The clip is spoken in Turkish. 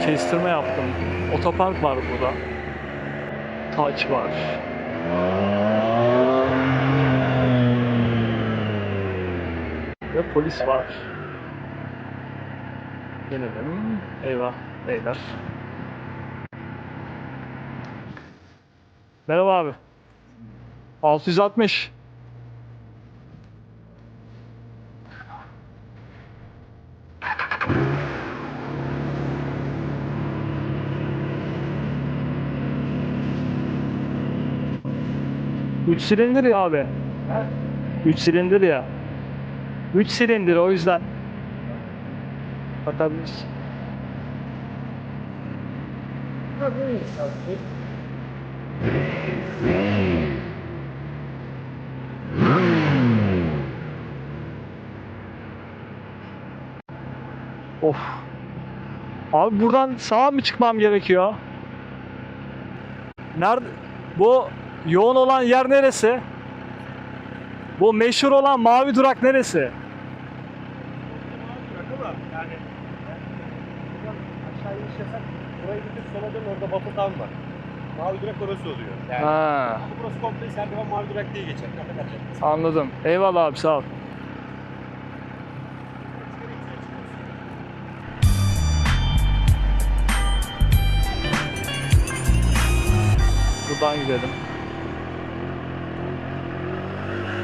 kestirme yaptım. Otopark var burada. Taç var. Ve polis var. Gelelim. Eyvah beyler. Merhaba abi. 660. Üç silindir ya abi. Üç silindir ya. Üç silindir o yüzden. Bakabiliriz. Of. Abi buradan sağa mı çıkmam gerekiyor? Nerede? Bu yoğun olan yer neresi? Bu meşhur olan mavi durak neresi? Yani buradan aşağı iniş yasak. Burayı gidip sola dön orada Batı'dan var. Mavi durak orası oluyor. Yani Ha, burası komple Serdivan Mavi Durak diye geçer. Anladım. Eyvallah abi sağ ol. Buradan gidelim.